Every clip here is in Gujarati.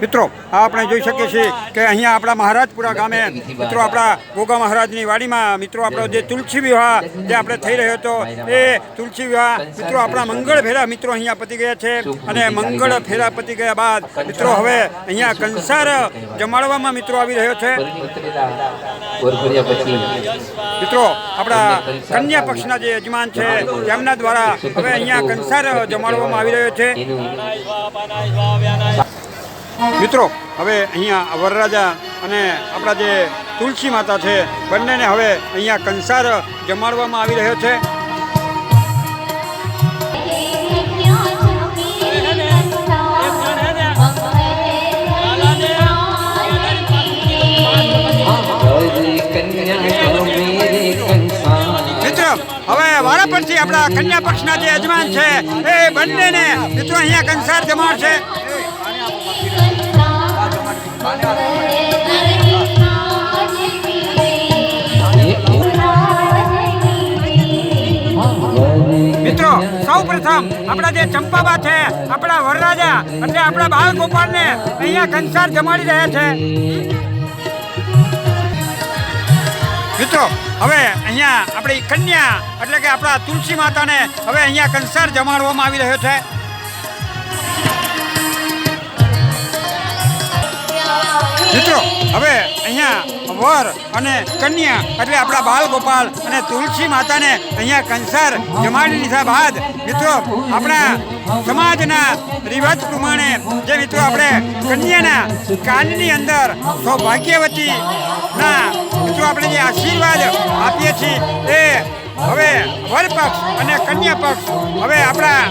મિત્રો આપણે જોઈ શકીએ છીએ કે અહીંયા આપણા મહારાજપુરા ગામે, મિત્રો, આપણા ગોગા મહારાજની વાડીમાં, મિત્રો, આપણો જે તુલસી વિવાહ જે આપણે થઈ રહ્યો હતો, એ તુલસી વિવાહ, મિત્રો, આપણા મંગળ ફેરા, મિત્રો, અહીંયા પતી ગયા છે અને મંગળ ફેરા પતી ગયા બાદ, મિત્રો, હવે અહીંયા કંસાર જમાડવામાં, મિત્રો, આવી રહ્યો છે. મિત્રો, આપણા કન્યા પક્ષના જે યજમાન છે, તેમના દ્વારા હવે અહીંયા કંસાર જમાડવામાં આવી રહ્યો છે. મિત્રો, હવે અહીંયા વરરાજા અને આપણા જે તુલસી માતા છે, બંનેને હવે અહીંયા કંસાર જમાડવામાં આવી રહ્યો છે. વારા પરથી આપણા કન્યા પક્ષના જે યજમાન છે, એ બંનેને મિત્રો અહીંયા કંસાર જમાડશે. પ્રથમ આપણા જે ચંપાબા છે, આપણા વરરાજા એટલે આપણા બાળ ગોપાલને અહીંયા કંસાર જમાડી રહ્યા છે. મિત્રો, હવે અહીંયા આપણી કન્યા એટલે કે આપણા તુલસી માતાને હવે અહીંયા કંસાર જમાડવામાં આવી રહ્યો છે. મિત્રો, હવે અહીંયા વર અને કન્યા એટલે આપણા બાલ ગોપાલ અને તુલસી માતાને અહીંયા કંસાર જમાડી લીધા બાદ, મિત્રો, આપણા સમાજના રિવાજ પ્રમાણે જે મિત્રો આપણે કન્યાના કાનની અંદર સૌભાગ્યવતી ના મિત્રો આપણે જે આશીર્વાદ આપીએ છીએ એ હવે વર પક્ષ અને કન્યા પક્ષ, હવે આપણા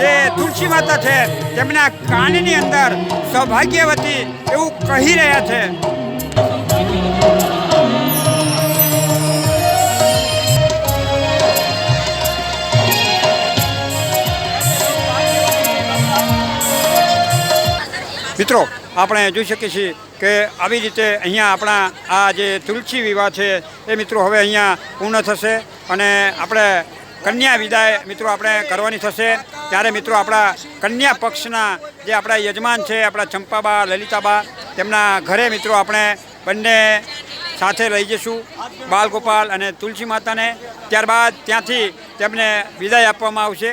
જે તુલસી માતા છે તેમના કાનની અંદર સૌભાગ્યવતી એવું કહી રહ્યા છે. મિત્રો, આપણે જોઈ શકીએ છીએ કે આવી રીતે અહીંયા આપણા આ જે તુલસી વિવાહ છે, એ મિત્રો હવે અહીંયા પૂર્ણ થશે અને આપણે કન્યા વિદાય મિત્રો આપણે કરવાની થશે. ત્યારે મિત્રો આપણા કન્યા પક્ષના જે આપણા યજમાન છે, આપણા ચંપાબા, લલિતાબા, તેમના ઘરે મિત્રો આપણે બંને સાથે લઈ જઈશું, બાલગોપાલ અને તુલસી માતાને. ત્યારબાદ ત્યાંથી તેમને વિદાય આપવામાં આવશે.